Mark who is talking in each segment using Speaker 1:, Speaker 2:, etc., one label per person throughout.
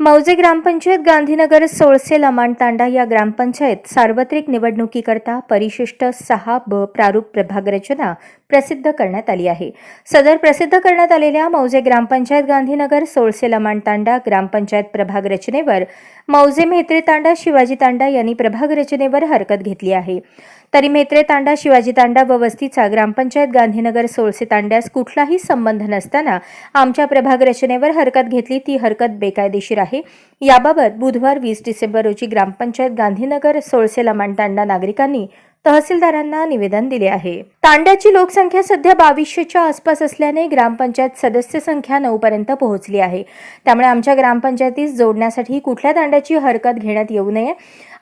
Speaker 1: मौजे ग्रामपंचायत गांधीनगर सोळसे लमाणतांडा या ग्रामपंचायत सार्वत्रिक निवडणुकीकरता परिशिष्ट सहा ब प्रारूप प्रभाग रचना प्रसिद्ध करण्यात आली आहे. सदर प्रसिद्ध करण्यात आलेल्या मौजे ग्रामपंचायत गांधीनगर सोळसे लमाणतांडा ग्रामपंचायत प्रभाग रचनेवर मौजे म्हेत्रे तांडा शिवाजी तांडा यांनी प्रभाग रचनेवर हरकत घेतली आहे. तरी मेत्रे तांडा शिवाजी तांडा व वस्तीचा ग्रामपंचायत गांधीनगर सोळसे तांड्यास कुठलाही संबंध नसताना आमच्या प्रभाग रचनेवर हरकत घेतली. ती हरकत बेकायदेशीर आहे. याबाबत बुधवार वीस डिसेंबर रोजी ग्रामपंचायत गांधीनगर सोळसे लमाणतांडा नागरिकांनी तहसीलदारांना निवेदन दिले आहे. तांड्याची लोकसंख्या सध्या बावीसशेच्या आसपास असल्याने ग्रामपंचायत सदस्य संख्या नऊ पर्यंत पोहोचली आहे. त्यामुळे आमच्या ग्रामपंचायतीस जोडण्यासाठी कुठल्या तांड्याची हरकत घेण्यात येऊ नये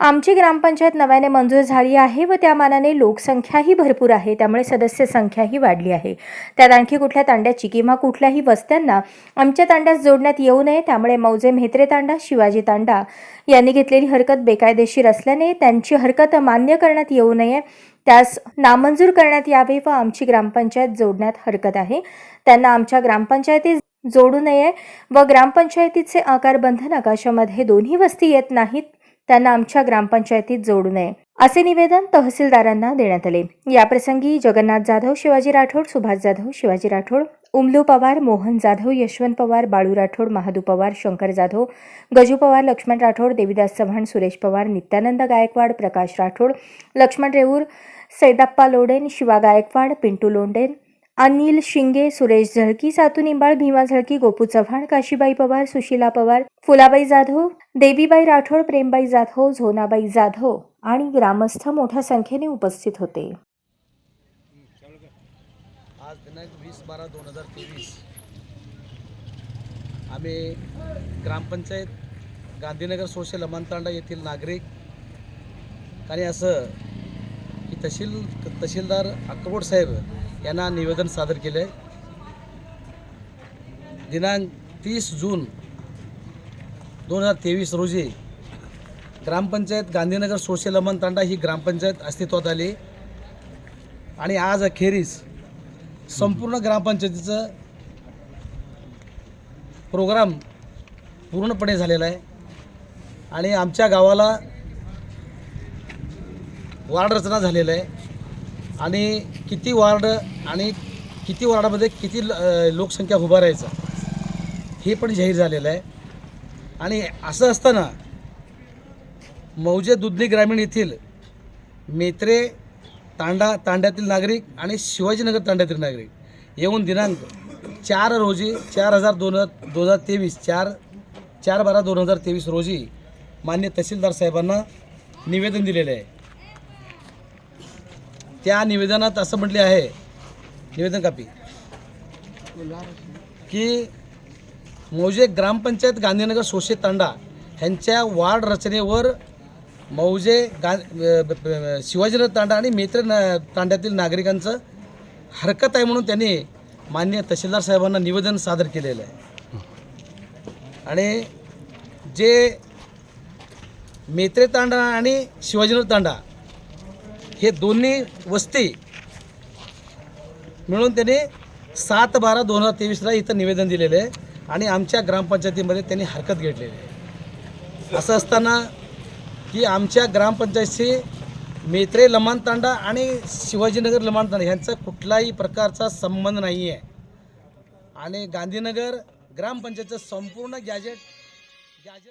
Speaker 1: आमची ग्रामपंचायत नव्याने मंजूर झाली आहे व त्या मानाने लोकसंख्याही भरपूर आहे त्यामुळे सदस्य संख्याही वाढली आहे. त्यात आणखी कुठल्या तांड्याची किंवा कुठल्याही वस्त्यांना आमच्या तांड्यास जोडण्यात येऊ नये त्यामुळे मौजे म्हेत्रे तांडा शिवाजी तांडा यांनी घेतलेली हरकत बेकायदेशीर असल्याने त्यांची हरकत मान्य करण्यात येऊ नये त्यास नामंजूर करण्यात यावे व आमची ग्रामपंचायत जोडण्यात हरकत आहे. त्यांना आमच्या ग्रामपंचायतीत जोडू नये व ग्रामपंचायतीचे आकारबंध आकाशामध्ये दोन्ही वस्ती येत नाहीत त्यांना आमच्या ग्रामपंचायतीत जोडू नये असे निवेदन तहसीलदारांना देण्यात आले. याप्रसंगी जगन्नाथ जाधव शिवाजी राठोड सुभाष जाधव शिवाजी राठोड उमलू पवार मोहन जाधव यशवंत पवार बाळू राठोड महादू पवार शंकर जाधव गजू पवार लक्ष्मण राठोड देवीदास चव्हाण सुरेश पवार नित्यानंद गायकवाड प्रकाश राठोड लक्ष्मण रेऊर सैदाप्पा लोडेन शिवा गायकवाड पिंटू लोंडेन अनिल शिंगे सुरेश झळकी सातू निंबाळ भीमा झळकी गोपू चव्हाण काशीबाई पवार सुशीला पवार फुलाबाई जाधव देवीबाई राठोड प्रेमबाई जाधव झोनाबाई जाधव आणि ग्रामस्थ मोठ्या संख्येने उपस्थित होते.
Speaker 2: आज दिनांक वीस बारा दोन हजार तेवीस आम्ही ग्रामपंचायत गांधीनगर सोशल अमानतांडा येथील नागरिक आणि असं की तहसील तहसीलदार अक्कबोट साहेब यांना निवेदन सादर केलं आहे दिनांक तीस जून दोन हजार तेवीस रोजी ग्रामपंचायत गांधीनगर सोशल लमनतांडा ही ग्रामपंचायत अस्तित्वात आली. आणि आज अखेरीस संपूर्ण ग्रामपंचायतीचं प्रोग्राम पूर्णपणे झालेला आहे. आणि आमच्या गावाला वार्ड रचना झालेलं आहे. आणि किती वार्ड आणि किती वार्डामध्ये किती ल- लोकसंख्या उभा राहायचा हे पण जाहीर झालेलं आहे. आणि असं असताना मौजे दुधनी ग्रामीण येथील मेत्रे तांडा तांड्यातील नागरिक आणि शिवाजीनगर तांड्यातील नागरिक येऊन दिनांक चार रोजी चार हजार दोन हजार दोन हजार तेवीस चार चार बारा दोन हजार तेवीस रोजी मान्य तहसीलदार साहेबांना निवेदन दिलेले आहे. त्या निवेदनात असं म्हटले आहे. निवेदन कापी. की मौजे ग्रामपंचायत गांधीनगर सोशे तांडा ह्यांच्या वार्ड रचनेवर मौजे गा शिवाजीनगर तांडा आणि मेत्र न तांड्यातील नागरिकांचं हरकत आहे म्हणून त्यांनी मान्य तहसीलदार साहेबांना निवेदन सादर केलेलं आहे. आणि जे मेत्रे तांडा आणि शिवाजीनगर तांडा हे दोन्ही वस्ती मिळून त्यांनी सात बारा दोन हजार तेवीसला इथं निवेदन दिलेलं आहे आणि आमच्या ग्रामपंचायतीमध्ये त्यांनी हरकत घेतलेली आहे. असं असताना की आमच्या ग्रामपंचायतशी मेत्रे लमानतांडा आणि शिवाजीनगर लमानतांडा ह्यांचा कुठलाही प्रकारचा संबंध नाही आहे आणि गांधीनगर ग्रामपंचायतचं संपूर्ण गॅजेट गॅजेट